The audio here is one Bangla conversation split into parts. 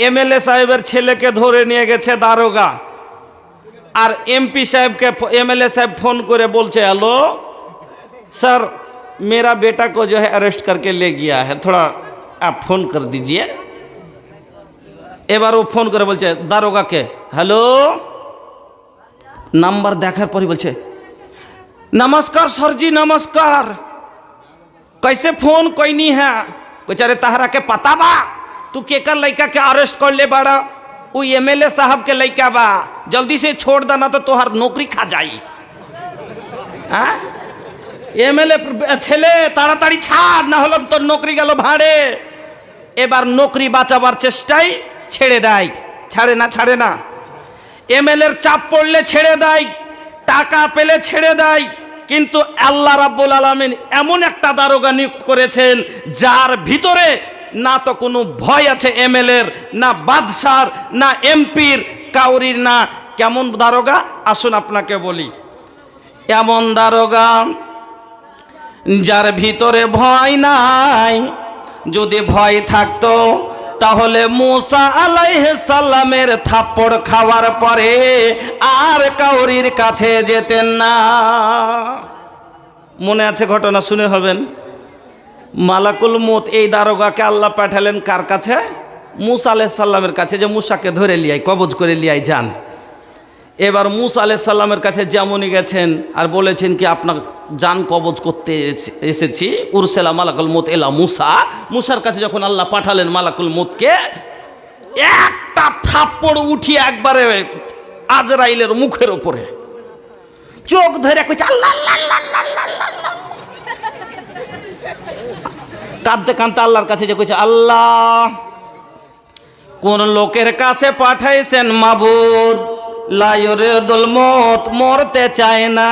एमएलए साहेबर ऐले के धरे नहीं गे दारोगा। और एमपी साहेब के एम एल ए साहेब फ़ोन कर हेलो, सर, मेरा बेटा को जो है अरेस्ट करके ले गया है। थोड़ा आप फ़ोन कर दीजिए। ए बार वो फ़ोन कर बोलते दारोगा के, हेलो? नंबर देखार पर ही बोल नमस्कार, सर जी, नमस्कार। कैसे फ़ोन कोई नहीं है बेचारे तहरा के पता बा। तू केकर लड़का के अरेस्ट कर ले बाड़ा वो एमएलए साहब के लड़का बा जल्दी से छोड़ देना तो तोहर नौकरी खा जाई হ্যাঁ এমএলএ ছেলে তাড়াতাড়ি ছাড় না হলে তোর নৌকরি গেল ভাড়ে এবার নৌকরি বাঁচাবার চেষ্টায় ছেড়ে দেয় ছাড়ে না ছাড়ে না এমএলএর চাপ পড়লে ছেড়ে দেয় টাকা পেলে ছেড়ে দেয় কিন্তু আল্লাহ রাব্বুল আলমিন এমন একটা দারোগা নিয়োগ করেছেন যার ভিতরে না তো কোনো ভয় আছে এমএলএর, না বাদশার, না এমপির, কাউরির না। কেমন দারোগা? আসুন আপনাকে বলি। এমন দারোগা যার ভিতরে ভয় নাই, যদি ভয় থাকতো, তাহলে মুসা সাল্লামের থাপ্পড় খাওয়ার পরে আর কাউরির কাছে যেতেন না। মনে আছে ঘটনা শুনে হবেন? মালাকুল মত এই দারোগাকে আল্লাহ পাঠালেন কার কাছে? মুসা সাল্লামের কাছে যে মুসাকে ধরে লিয়াই কবজ করে লিয়াই যান। এবার মুসা আলাহ সাল্লামের কাছে যেমনই গেছেন আর বলেছেন কি আপনার যান কবজ করতে এসে- এসেছি উরসেলা মালাকুল মুত এলা মুসা। মুসার কাছে যখন আল্লাহ পাঠালেন মালাকুল মুতকে একটা থাপ্পড় উঠিয়ে একবারে আজরাইলের মুখের উপরে। চোখ ধরে আল্লাহ, আল্লাহ, আল্লাহ, আল্লাহ, আল্লাহ। কাঁদতে কাঁদতে আল্লাহর কাছে যে কইছে, আল্লাহ, কোন লোকের কাছে পাঠাইছেন মাবুদ? লায়রে মত মরতে চায় না।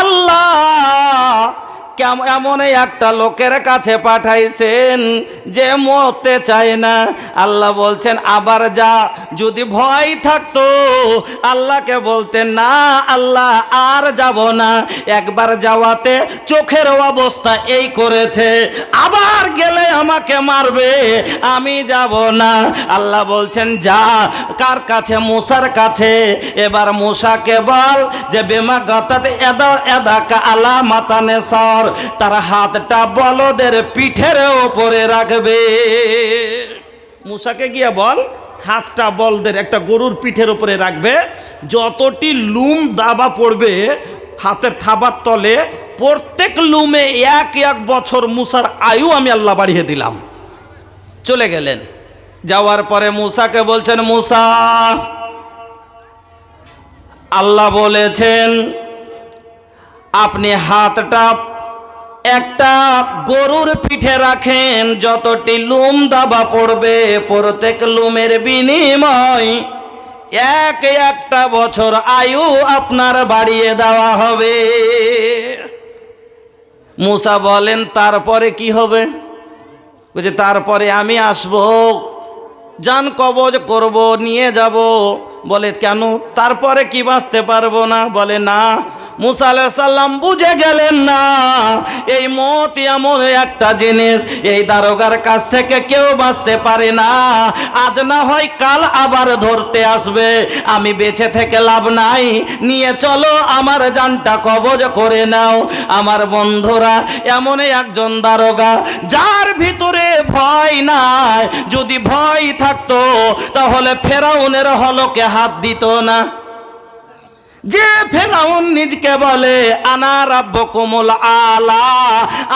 আল্লাহ এমন একটা লোকের কাছে পাঠাইছেন যে মরতে চায় না। আল্লাহ বলছেন, আবার যা, যদি ভয় থাকতো, আল্লাহকে বলতেন, না, আল্লাহ আর যাব না। একবার যাওয়াতে চোখের অবস্থা এই করেছে। আবার গেলে আমাকে মারবে, আমি যাব না। আল্লাহ বলছেন, যা, কার কাছে? মুসার কাছে। এবার মুসাকে বল যে বেমা গাতাতে এদা এদা আলা মাতানে সর। তার হাতটা বলদের পিঠের ওপরে রাখবে। মুসাকে গিয়ে বল, হাতটা বলদের একটা গরুর পিঠের ওপরে রাখবে। যতটি লুম দাবা পড়বে হাতের থাবার তলে, প্রত্যেক লুমে এক এক বছর মুসার আয়ু আমি আল্লাহ বাড়িয়ে দিলাম। চলে গেলেন। যাওয়ার পরে মুসাকে বলছেন, মুসা, আল্লাহ বলেছেন, আপনি হাতটা একটা গরুর পিঠে রাখেন, যতটি লুম দাবা পড়বে প্রত্যেক লুমের বিনিময়। এক একটা বছর আয়ু আপনার বাড়িয়ে দেওয়া হবে। মুসা বলেন, তারপরে কি হবে? বলছে, তারপরে আমি আসব, যান কবজ করব, নিয়ে যাব। বলে, কেন? তারপরে কি বাঁচতে পারব না? বলে, না মুসা আলাইহিস সাল্লাম বুঝে গেলেন না, এই মত এমন একটা জিনিস, এই দারোগার কাছ থেকে কেউ বাঁচতে পারে না। আজ না হয় কাল আবার ধরতে আসবে, আমি বেঁচে থেকে লাভ নাই। নিয়ে চলো আমার জানটা কবজ করে নাও। আমার বন্ধুরা, এমন একজন দারোগা, যার ভিতরে ভয় নাই, যদি ভয় থাকতো, তাহলে ফেরাউনের হলকে হাত দিত না। যে ফেরাউন নিজকে বলে, আনা রাব্য কোমল আলা।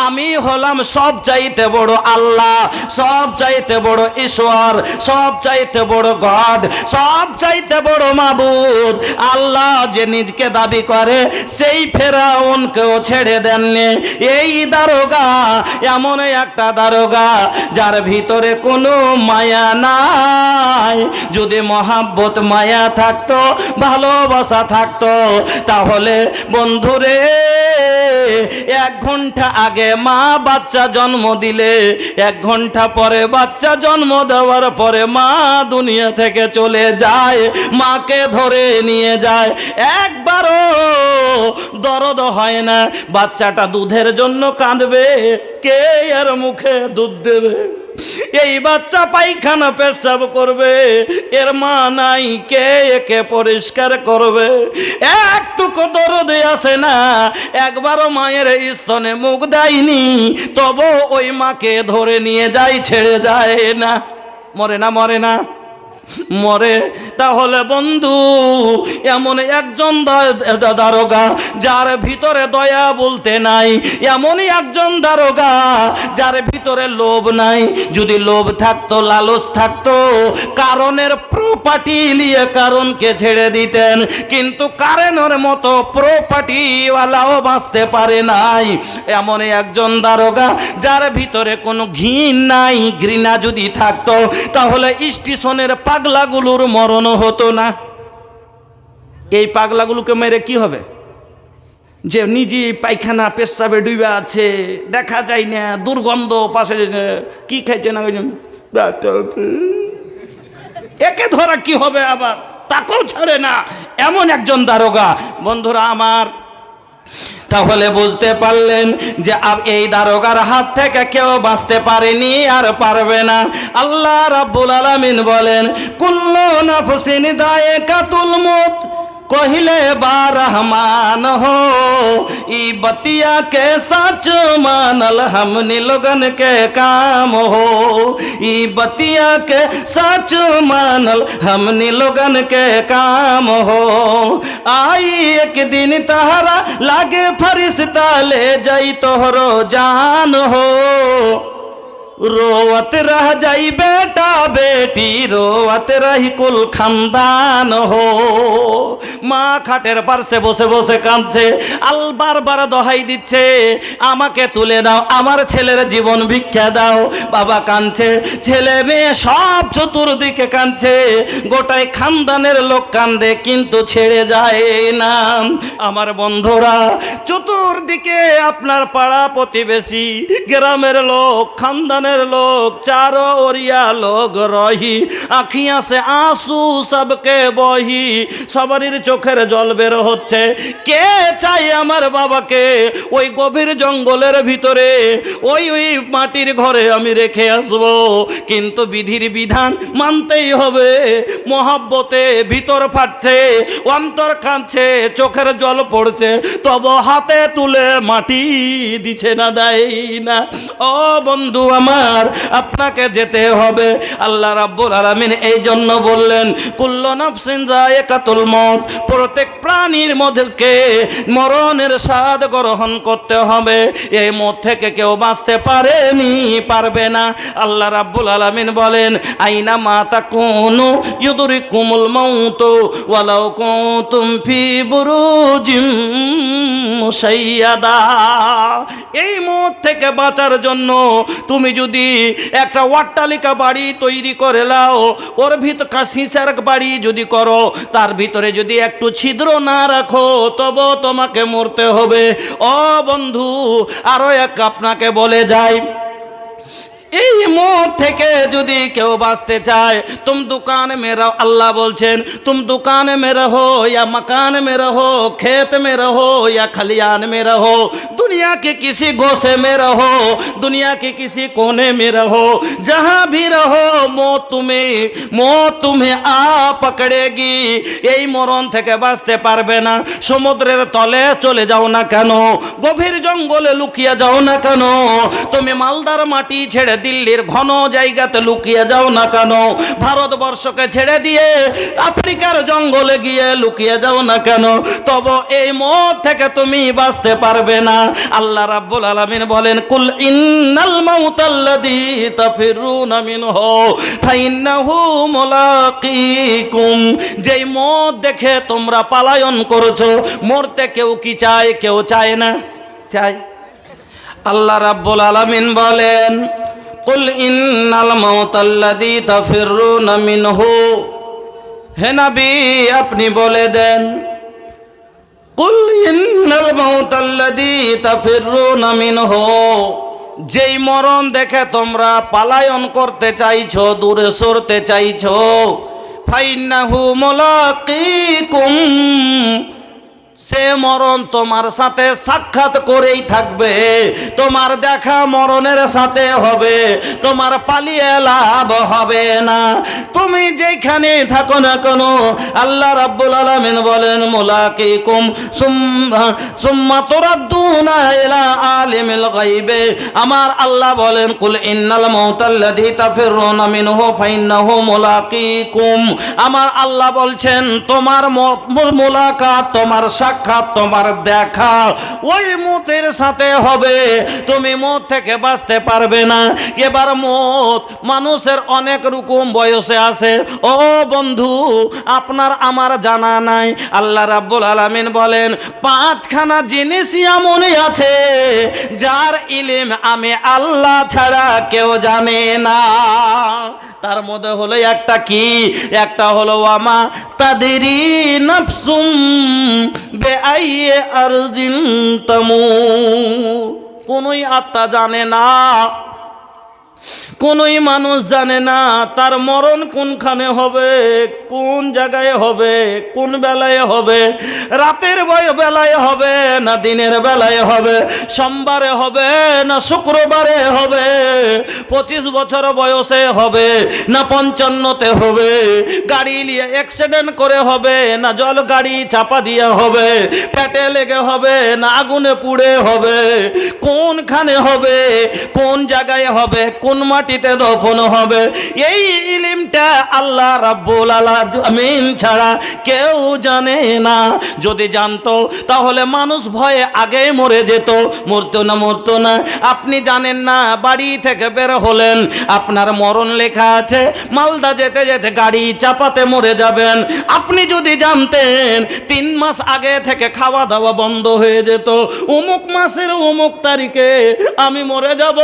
আমি হলাম সব চাইতে বড় আল্লাহ সব চাইতে বড় ঈশ্বর সব চাইতে বড় গড সব চাইতে বড় মাবুদ। আল্লাহ যে নিজকে দাবি করে, সেই ফেরাউনকেও ছেড়ে দেননি। এই দারোগা, এমন একটা দারোগা যার ভিতরে কোনো মায়া নাই। যদি মহাব্বত, মায়া থাকতো, ভালোবাসা থাকতো তাহলে বন্ধুরে, এক ঘণ্টা আগে মা বাচ্চা জন্ম দিলে, এক ঘণ্টা পরে বাচ্চা জন্ম দেওয়ার পরে মা দুনিয়া থেকে চলে যায়, মাকে ধরে নিয়ে যায়। একবারও দরদ হয় না, বাচ্চাটা দুধের জন্য কাঁদবে, কে আর মুখে দুধ দেবে? এই বাচ্চা পায়খানা পেশাব করবে, এর মা নাই, কে একে পরিষ্কার করবে? একটুকু দরদে আসে না, একবারও মায়ের স্তনে মুখ দেয়নি, তবু ওই মাকে ধরে নিয়ে যায়, ছেড়ে যায় না। মরে না মরে না। মরে, তাহলে বন্ধু, এমন একজন দারোগা যার ভিতরে দয়া বলতে নাই, এমনই একজন দারোগা যার ভিতরে লোভ নাই। যদি লোভ থাকতো, লালস থাকতো, কারণের প্রপার্টি নিয়ে কারণকে ছেড়ে দিতেন, কিন্তু কারণের মতো প্রপার্টিওয়ালাও বাঁচতে পারে নাই। এমনই একজন দারোগা যার ভিতরে কোনো ঘৃণ নাই, ঘৃণা যদি থাকতো, তাহলে স্টেশনের পাগলাগুলোর মরণ হতো না। এই পাগলাগুলোকে মেরে কি হবে? যে নিজে পায়খানা, পেশাবে ডুবে আছে, দেখা যায় না, দুর্গন্ধ পাশে কি খাইছে না একে ধরা কি হবে আবার? তাকেও ছাড়ে না। এমন একজন দারোগা। বন্ধুরা, আমার তাহলে বুঝতে পারলেন যে এই দারোগার হাত থেকে কেউ বাঁচতে পারেনি আর পারবে না। আল্লাহ রাব্বুল আলামিন বলেন, কুল্লু নাফসিন দায়কাতুল মউত কहिले बा हो बतिया के सच मानल हमनी लोगन के काम हो। बतिया के सच मानल हमनी लोगन के काम हो। आई एक दिन तहरा लागे फरिश्ता ले जाई तोहरो जान हो। রোয়াত রাহ যাই বেটা, বেটি, রোয়াত রাহি কুল খানদান হো। মা খাটের পারছে বসে বসে কাঁদছে, আল বারবার দহাই দিচ্ছে, আমাকে তুলে নাও, আমার ছেলের জীবন ভিক্ষা দাও। বাবা কাঁদছে, ছেলে মেয়ে সব চতুর্দিকে কাঁদছে গোটাই খানদানের লোক কান্দে, কিন্তু ছেড়ে যায় না। আমার বন্ধুরা, চতুর্দিকে আপনার পাড়া প্রতিবেশী, গ্রামের লোক, খানদানের লোক, চারো ওরিয়া লোক রহি। আখিয়া সে আঁসু সবকে বহি। সবারই চোখের জল বের হচ্ছে। কে চাই আমার বাবাকে? ওই গভীর জঙ্গলের ভিতরে, ওই ওই মাটির ঘরে আমি রেখে আসব। কিন্তু বিধির বিধান মানতেই হবে। মহাব্বতে ভিতর ফাটছে, অন্তর কাঁদছে চোখের জল পড়ছে। তব হাতে তুলে মাটি দিছে না, দেয় না। ও বন্ধু আমার আপনাকে যেতে হবে। আল্লাহ রাব্বুল আলামিন এই জন্য বললেন, কুল্ল নাফসিন যায়কাতুল মউত। প্রত্যেক প্রাণীর মধ্যে মরণের স্বাদ গ্রহণ করতে হবে। এই মত থেকে কেউ বাঁচতে পারেনি, পারবে না। আল্লাহ রাব্বুল আলামিন বলেন, আইনা মা তাকুনু ইউদরিকুমুল মাউত ওয়ালাউ কুনতুম ফি বুরুজিম মুসাইয়াদা এই মত থেকে বাঁচার জন্য তুমি যদি একটা অট্টালিকা বাড়ি তৈরি করে লাও, ওর ভিতর সিসার বাড়ি যদি করো, তার ভিতরে যদি একটু ছিদ্র না রাখো, তবে তোমাকে মরতে হবে। অ বন্ধু, আরও এক আপনাকে বলে যায় এই মত থেকে যদি কেউ বাঁচতে চায়, তুম দোকান মেরা আল্লাহ বলছেন, তুম দোকান মে রহো ইয়া মকান মে রহো খেত মে রহো ইয়া খলিয়ান মে রহো দুনিয়া কে কিসি গোসে মে में দুনিয়া কে কিসি কোনে মে में যাহা ভি भी रहो তুমি तुम्हें তুমি আ পকড়ে গি এই মরণ থেকে বাঁচতে পারবে না, সমুদ্রের তলে চলে যাও না কেন, গভীর জঙ্গলে লুকিয়ে যাও না কেন, তুমি মালদার মাটি ছেড়ে দিল্লির ঘন জায়গাতে লুকিয়ে যাও না কেন? ভারতবর্ষকে ছেড়ে দিয়ে আফ্রিকার জঙ্গলে গিয়ে লুকিয়ে যাও না কেন? তব এই মত থেকে তুমি বাঁচতে পারবে না। আল্লাহ রাব্বুল আলামিন বলেন, কুল ইন্নাল মাউতাল্লাযী তাফিরুনা মিনহু ফাইন্নাহু মুলাকিকুম। যেই মত দেখে তোমরা পালায়ন করছ, মরতে কেউ কি চায়? কেউ চায় না? চায়। আল্লাহ রাব্বুল আলামিন বলেন কুল ইন্নাল মাউতাল্লাযী তাফিরুনা মিনহু হে নবী, আপনি বলে দেন কুল ইন্নাল মাউতাল্লাযী তাফিরুনা মিনহু যেই মরণ দেখে তোমরা পালায়ন করতে চাইছো, দূরে সরতে চাইছো, ফাইন্নাহু মুলাকিকুম সে মরণ তোমার সাথে সাক্ষাৎ করেই থাকবে। তোমার দেখা মরণের সাথে হবে, তোমার পালিয়ে লাভ হবে না। তুমি যেখানে থাকো না কেন, আল্লাহ রাব্বুল আলামিন বলেন, মুলাকিকুম সুম্মা তুরাদ্দুনা ইলা আলিমিল গায়বে আমার আল্লাহ বলেন, কুল ইন্নাল মাউতাল্লাযী তাফিরুনা মিনহু, ফাইন্নাহু মুলাকিকুম। আমার আল্লাহ বলছেন, তোমার মুলাকাত তোমার সাক্ষাৎ তোমার দেখা, ওই মুতের সাথে হবে। তুমি মত থেকে বাঁচতে পারবে না। এবার মত, মানুষের অনেক রকম বয়সে আছে। ও বন্ধু, আপনার, আমার জানা নাই। আল্লাহ রাব্বুল আলামিন বলেন, পাঁচখানা জিনিস এমনই আছে, যার ইলিম আমি আল্লাহ ছাড়া কেউ জানে না। তার মধ্যে হলো একটা কি? একটা হলো আমা তাদেরই নাফসুম তামু কোনোই আত্মা জানে না, কোনোই মানুষ জানে না তার মরণ কোনখানে হবে, কোন জায়গায় হবে, কোন বেলায় হবে, রাতের বয় বেলায় হবে না দিনের বেলায় হবে, সোমবারে হবে না শুক্রবারে হবে, পঁচিশ বছর বয়সে হবে না পঞ্চান্নতে হবে, গাড়ি নিয়ে অ্যাক্সিডেন্ট করে হবে, না জল গাড়ি চাপা দিয়ে হবে, পেটে লেগে হবে, না আগুনে পুড়ে হবে, কোনখানে হবে, কোন জায়গায় হবে, কোন মাটিতে দফন হবে, এই ইলিমটা আল্লাহ রাব্বুল আলামিন ছাড়া কেউ জানে না। যদি জানতো, তাহলে মানুষ ভয়ে আগে মরে যেত। মরতো না মরতো না। আপনি জানেন না, বাড়ি থেকে বের হলেন। আপনার মরণ লেখা আছে, মালদা যেতে যেতে গাড়ি চাপাতে মরে যাবেন। আপনি যদি জানতেন, তিন মাস আগে থেকে খাওয়া দাওয়া বন্ধ হয়ে যেত। অমুক মাসের অমুক তারিখে আমি মরে যাব।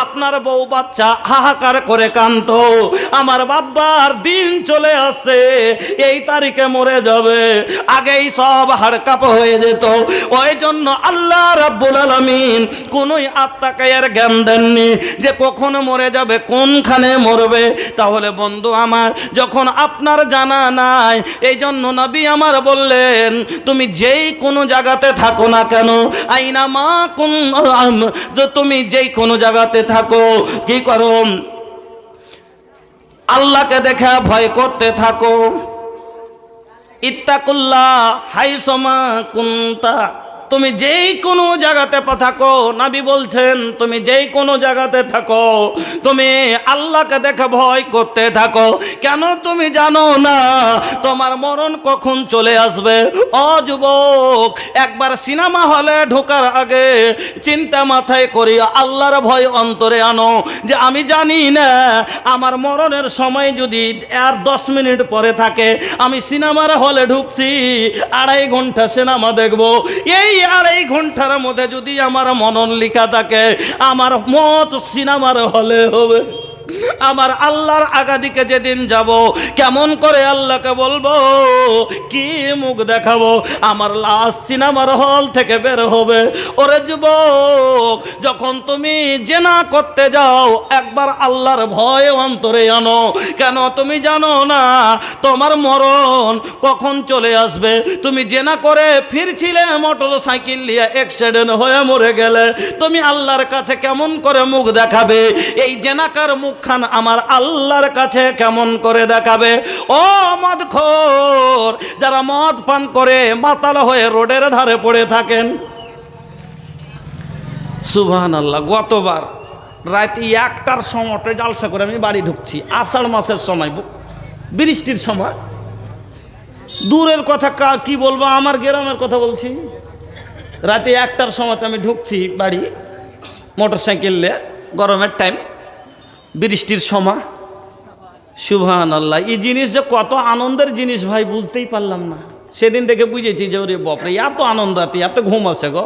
আপনার বউ বাচ্চা হাহাকার করে কান্ত আমার বাবার দিন চলে আসছে এই তারিখে মরে যাবে। আগেই সব হাড়কাপ হয়ে যেত। ওই জন্য আল্লাহ রাব্বুল আলামিন কোনোই আত্মাকে এর জ্ঞান দেননি যে কখন মরে যাবে, কোনখানে মরবে। তাহলে বন্ধু আমার, যখন আপনার জানা নাই এই জন্য নবী আমার বললেন, তুমি যেই কোনো জায়গাতে থাকো না কেন, আইনা মা কোন তুমি যেই কোনো জায়গাতে থাকো, কি করো? আল্লাহকে দেখে ভয় করতে থাকো। ইত্তাকুল্লাহ হাইসমা কুন্তা তুমি যেই কোনো জায়গাতে থাকো, নাবি বলছেন, তুমি যেই কোনো জায়গাতে থাকো, তুমি আল্লাহকে দেখে ভয় করতে থাকো। কেন তুমি জানো না? তোমার মরণ কখন চলে আসবে? অযুবক একবার সিনেমা হলে ঢোকার আগে চিন্তা মাথায় করি, আল্লাহর ভয় অন্তরে আনো। যে আমি জানি না, আমার মরণের সময় যদি আর দশ মিনিট পরে থাকে, আমি সিনেমার হলে ঢুকছি, আড়াই ঘণ্টা সিনেমা দেখব। এই আড়াই ঘণ্টার মধ্যে যদি আমার মনন লিখা থাকে আমার মত সিনেমার হলে হবে। আমার আল্লাহর আগাদিকে যেদিন যাব, কেমন করে আল্লাহকে বলব? কি মুখ দেখাবো? আমার লাশ সিনেমার হল থেকে বের হবে। ওরে যুবক, যখন তুমি জেনা করতে যাও, একবার আল্লাহর ভয় অন্তরে আনো। কেন তুমি জানো না, তোমার মরণ কখন চলে আসবে? তুমি জেনা করে ফিরছিলে মোটর সাইকেল নিয়ে অ্যাক্সিডেন্ট হয়ে মরে গেলে। তুমি আল্লাহর কাছে কেমন করে মুখ দেখাবে? এই জেনাকার মুখখান আমার আল্লাহর কাছে কেমন করে দেখাবে? ও মদখোর, যারা মদ পান করে মাতাল হয়ে রোডের ধারে পড়ে থাকেন। সুবহান আল্লাহ গতবার রাত একটার সময়তে জালসা করে আমি বাড়ি ঢুকছি, আষাঢ় মাসের সময় বৃষ্টির সময়। দূরের কথা কা- বলব, আমার গ্রামের কথা বলছি। রাতে একটার সময়তে আমি ঢুকছি বাড়ি মোটর সাইকেলে গরমের টাইম বৃষ্টির সময়। সুভান আল্লাহ এই জিনিস যে কত আনন্দের জিনিস ভাই, বুঝতেই পারলাম না। সেদিন থেকে বুঝেছি যে, ওরে বাপরে, এত আনন্দ রাতে, এত ঘুম আছে গো।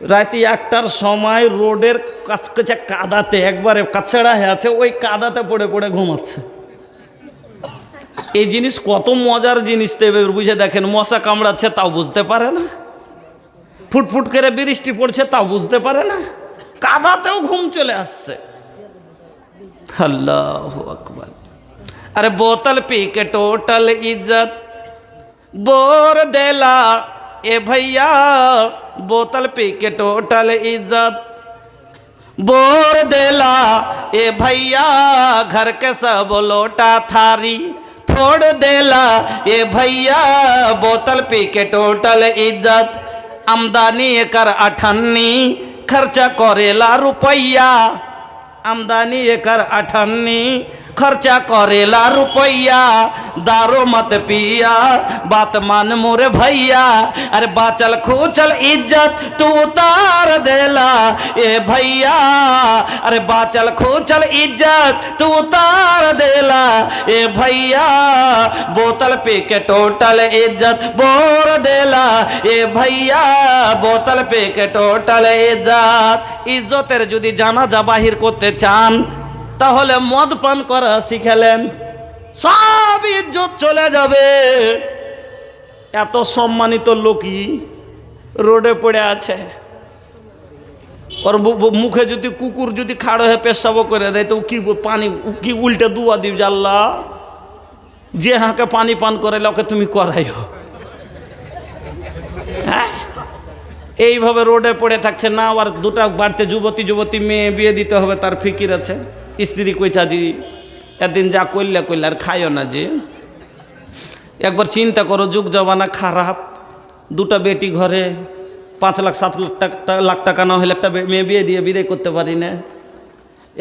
রাতে একটার সময় রোডের কাছে কাদাতে, একবারে কাছড়া হয়ে আছে, ওই কাদাতে পড়ে পড়ে ঘুমাচ্ছে। এই জিনিস কত মজার জিনিস তো এবার বুঝে দেখেন, মশা কামড়াচ্ছে তাও বুঝতে পারে না। ফুটফুট করে বৃষ্টি পড়ছে তাও বুঝতে পারে না। কাদাতেও ঘুম চলে আসছে। अल्लाह अकबर। अरे बोतल पी के टोटल इज़्ज़त। बोर देला, ए भैया, बोतल पी के टोटल इज़्ज़त। बोर देला, ए भैया, घर के सब लोटा थारी। फोड़ देला, ए भैया, बोतल पी के टोटल इज़्ज़त। आमदनी एकर अठन्नी, खर्चा करेला रुपैया। আমদানি একার আঠান্নি। अठन्नी खर्चा करेला रुपैया दारो मत पिया बात मान मोरे भैया अरे बाचल खूचल इज्जत तू उतार देला ए भैया अरे बाचल खूचल इज्जत तू उतार देला ए भैया बोतल पे के टोटल इज्जत बोर देला ए भैया बोतल पे के टोटल ইজ্জত ইজ্জতের যদি জানাজা বাহির করতে চান তাহলে মদ পান করা শিখালেন। সব ইজ্জত চলে যাবে। এত সম্মানিত লোকই রোডে পড়ে আছে। ওর মুখে যদি কুকুর যদি খাড়ো হয়ে পেশাব করে দেয়, তো কি পানি কি উল্টে দুয়া দিব জাল্লা যে হাঁকে পানি পান করে ওকে তুমি করাইও। হ্যাঁ? এইভাবে রোডে পড়ে থাকছে। না আবার দুটা বাড়তে যুবতী যুবতী মেয়ে বিয়ে দিতে হবে, তার ফিকির আছে। স্ত্রী কইছা জি একদিন যা করলে করলে আর খাইও না যে। একবার চিন্তা করো, যুগ জমানা খারাপ, দুটা বেটি ঘরে পাঁচ লাখ, সাত লাখ টাকা লাখ টাকা না হলে একটা মেয়ে বিয়ে দিয়ে বিদায় করতে পারি না।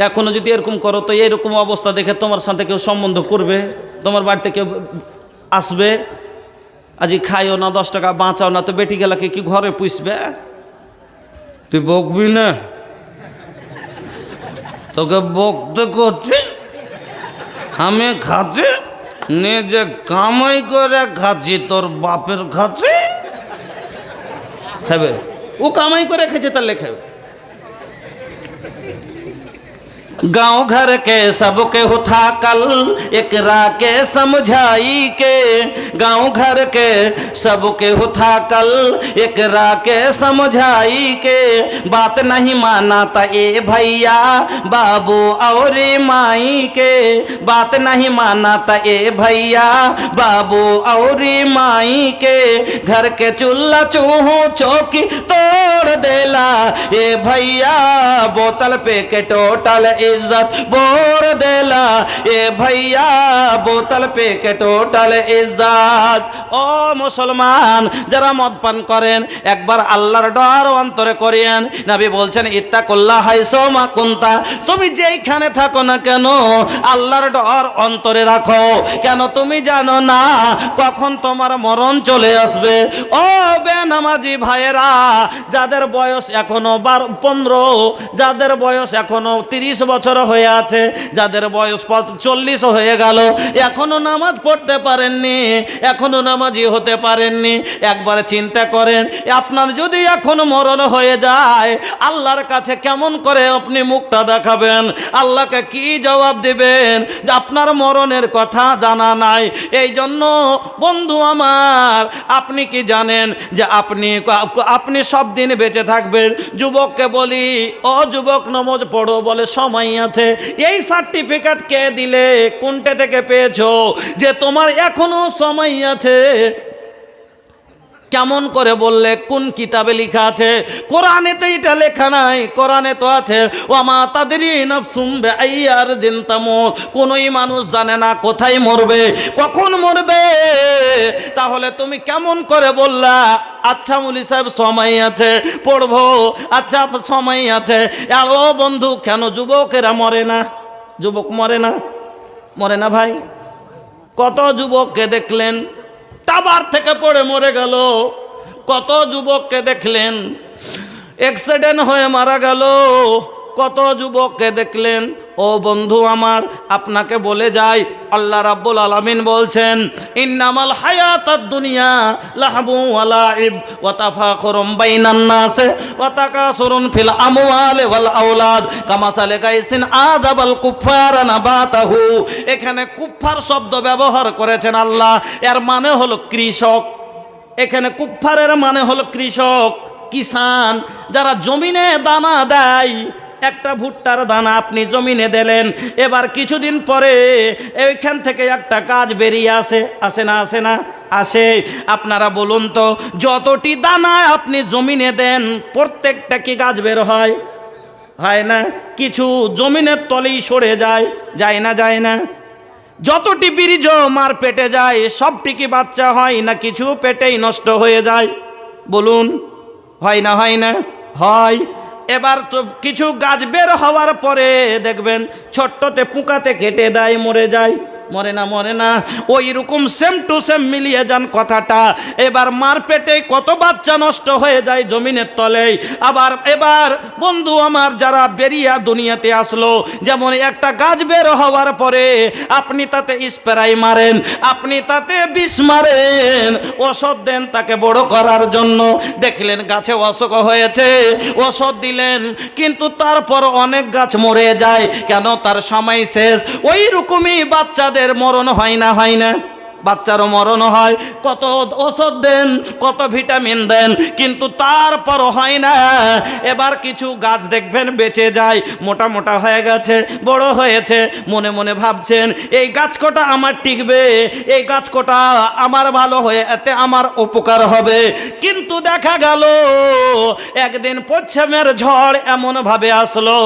এখনও যদি এরকম করো, তো এরকম অবস্থা দেখে তোমার সাথে কেউ সম্বন্ধ করবে, তোমার বাড়িতে কেউ আসবে, আজি খাইও না, দশ টাকা বাঁচাও না, তো বেটি গেলাকে কি ঘরে পুষবে? তুই বকবি না? তোকে বকতে করছে, আমি খাচ্ছি, নিজে কামাই করে খাচ্ছি, তোর বাপের খাচ্ছি। খাবে। ও কামাই করে খেয়েছে তাহলে খাবে गाँव घर के सबके हुथा कल एकरा के समझाई के। गाँव घर के सबके हुथा कल एकरा के समझाई के। बात नहीं माना था ए भैया बाबू और माई के। बात नहीं माना था ए भैया बाबू और माई के। घर के चूल्हा चूहू चौकी तोड़ देला, ए भैया बोतल पे के टोटल इज्जत बोर देला ए भैया बोतल पे के टोटल ইজ্জত ও মুসলমান যারা মদ পান করেন একবার আল্লাহর ডর অন্তরে করিয়েন নবী বলছেন ইত্তাকুল্লাহ হাইসো মা কুন্তা তুমি যেইখানে থাকো না কেন আল্লাহর ডর অন্তরে রাখো কেন তুমি জানো না কখন তোমার মরণ চলে আসবে ও বেনামাজি ভাইয়েরা যাদের বয়স এখনো বার পনেরো যাদের বয়স এখনো তিরিশ বছর হয়ে আছে, যাদের বয়স চল্লিশ হয়ে গেল, এখনও নামাজ পড়তে পারেননি, এখনও নামাজি হতে পারেননি। একবার চিন্তা করেন, আপনার যদি এখন মরণ হয়ে যায়, আল্লাহর কাছে কেমন করে আপনি মুখটা দেখাবেন? আল্লাহকে কি জবাব দেবেন? আপনার মরণের কথা জানা নাই। এই জন্য, বন্ধু আমার, আপনি কি জানেন যে আপনি আপনি সব দিন বেঁচে থাকবেন? যুবককে বলি, ও যুবক, নমজ পড়ো বলে সময় আছে। এই সার্টিফিকেট কে দিলে কোনটা থেকে পেয়েছ? যে তোমার এখনও সময় আছে। কেমন করে বললে, কোন কিতাবে লেখা আছে? কোরআনে তো এটা লেখা নাই, কোরআনে তো আছে ওমা তাদের শুনবে আইয়ার কোনোই মানুষ জানে না কোথায় মরবে, কখন মরবে। তাহলে তুমি কেমন করে বললা আচ্ছা মুলি সাহেব, সময় আছে, পড়ব। আচ্ছা সময় আছে। ও বন্ধু, কেন যুবকেরা মরে না? যুবক মরে না? মরে না ভাই? কত যুবককে দেখলেন? টাবার থেকে পড়ে মরে গেল। কত যুবককে দেখলেন অ্যাক্সিডেন্ট হয়ে মারা গেল। কত যুবককে দেখলেন? ও বন্ধু আমার, আপনাকে বলে যাই, আল্লাহ রাব্বুল আলামিন বলছেন, ইন্নামাল হায়াতাদ দুনিয়া লাহবু ওয়া লাইব ওয়া তাফাখুরুম বাইনান নাস ওয়া তাকাসুরুন ফিল আমওয়ালি ওয়াল আওলাদ। কামাসালে গাইসিন আযাবাল কুফার নাবাতাহু। এখানে কুফার শব্দ ব্যবহার করেছেন আল্লাহ। এর মানে হলো কৃষক। এখানে কুফারের মানে হলো কৃষক, কিষান, যারা জমিনে দানা দেয় একটা ভুট্টার দানা আপনি জমিনে দিলেন, এবার কিছুদিন পরে এইখান থেকে একটা কাজ বেরিয়ে আসে আসে না আসে না, আসে। আপনারা বলুন তো, যতটি দানা আপনি জমিনে দেন, প্রত্যেকটা কি গাছ বের হয়? হয় না? কিছু জমিনের তলেই সরে যায় যায় না যায় না। যতটি বীর্য মার পেটে যায়, সবটি কি বাচ্চা হয় না কিছু পেটেই নষ্ট হয়ে যায়? বলুন, হয় না হয় না? হয়। এবার তো কিছু গাছ বের হওয়ার পরে দেখবেন ছোট্টতে পুকাতে কেটে দেয় মরে যায়। মরে না মরে না। ওই রকম সেম টু সেম মিলিয়ে যান কথাটা। এবার মার পেটে কত বাচ্চা নষ্ট হয়ে যায় জমিনের তলেই। আবার এবার বন্ধু আমার যারা বেরিয়া দুনিয়াতে আসলো, যেমন একটা গাছ বের হওয়ার পরে আপনি তাতে স্প্রাই মারেন, আপনি তাতে বিষ মারেন, ওষুধ দেন তাকে বড় করার জন্য। দেখলেন গাছে অসুখ হয়েছে, ওষুধ দিলেন, কিন্তু তারপর অনেক গাছ মরে যায়। কেন? তার সময় শেষ। ওই রকমই বাচ্চাদের মরণ হয় না হয় না। বাচ্চারও মরণ হয়। কত ওষুধ দেন, কত ভিটামিন দেন, কিন্তু তারপর হয় না। এবার কিছু গাছ দেখবেন, বেঁচে যায়, মোটা মোটা হয়ে গেছে, বড় হয়েছে, মনে মনে ভাবছেন, এই গাছ কটা আমার টিকবে, এই গাছ কটা আমার ভালো হয়ে, এতে আমার উপকার হবে। কিন্তু দেখা গেল, একদিন পশ্চিমের ঝড় এমনভাবে আসলো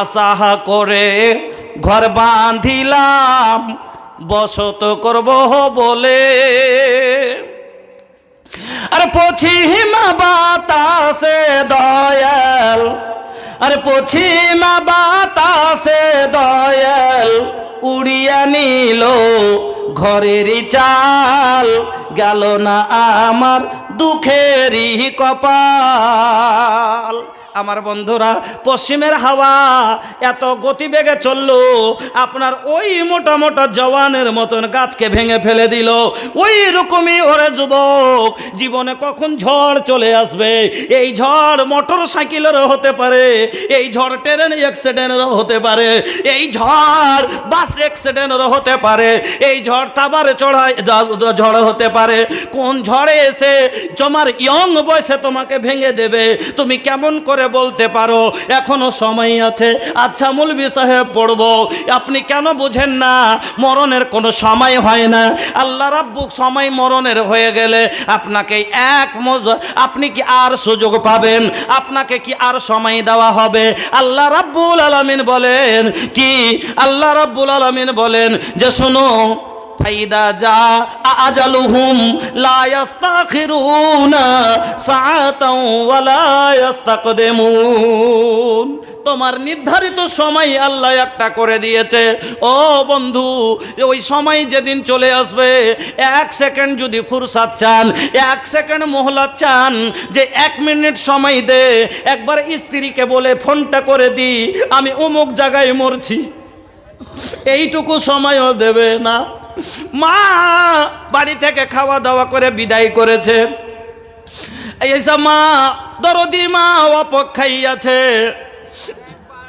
আশা করে ঘর বাঁধিলাম, বসত করব বলে। আরে পশ্চিমা বাতাসে দয়াল, আরে পশ্চিমা বাতাসে দয়াল, উড়িয়া নিল ঘরেরই চাল, গেল না আমার দুঃখেরই কপাল। আমার বন্ধুরা, পশ্চিমের হাওয়া এত গতিবেগে চলল, আপনার ওই মোটা মোটা জওয়ানের মতন গাছকে ভেঙে ফেলে দিল। ওই রকমই ওরে যুবক, জীবনে কখন ঝড় চলে আসবে? এই ঝড় মোটর সাইকেলেরও হতে পারে, এই ঝড় ট্রেন অ্যাক্সিডেন্টেরও হতে পারে, এই ঝড় বাস অ্যাক্সিডেন্টেরও হতে পারে, এই ঝড় টাবারে চড়ায় ঝড় হতে পারে। কোন ঝড়ে এসে তোমার ইয়ং বয়সে তোমাকে ভেঙে দেবে? তুমি কেমন করে বলতে পারো, এখনও সময় আছে। আচ্ছা মূলবি সাহেব, পড়ব। আপনি কেন বুঝেন না? মরণের কোনো সময় হয় না। আল্লাহ রাব্বু সময় মরণের হয়ে গেলে আপনাকে এক আপনি কি আর সুযোগ পাবেন? আপনাকে কি আর সময় দেওয়া হবে? আল্লাহ রাব্বুল আলামিন বলেন কি? আল্লাহ রাব্বুল আলামিন বলেন যে, শোনো ফাইদা যা আজালুহুম লা তোমার নির্ধারিত সময় আল্লাহ একটা করে দিয়েছে। ও বন্ধু, ওই সময় যেদিন চলে আসবে, এক সেকেন্ড যদি ফুরসাদ চান, এক সেকেন্ড মোহলাত চান, যে এক মিনিট সময় দে, একবার স্ত্রীকে বলে ফোনটা করে দি, আমি অমুক জায়গায় মরছি। এইটুকু সময়ও দেবে না। মা বাড়ি থেকে খাওয়া দাওয়া করে বিদায় করেছে। এইসব মা দরদি মা অপক্ষাই আছে।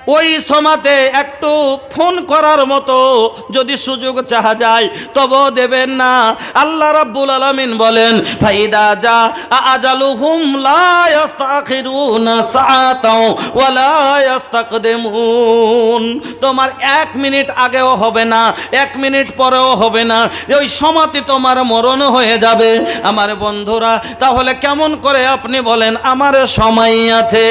ওই সমাতে একটু ফোন করার মতো যদি সুযোগ চাহা যায় তবু দেবেন না। আল্লাহ রাব্বুল আলামিন বলেন, ফাইদা যা আজালুহুম লা ইস্তাখিরুনা সাআতাও ওয়া লা ইস্তাকদিমুন তোমার এক মিনিট আগেও হবে না, এক মিনিট পরেও হবে না। ওই সমাতে তোমার মরণ হয়ে যাবে। আমার বন্ধুরা, তাহলে কেমন করে আপনি বলেন, আমার সময় আছে?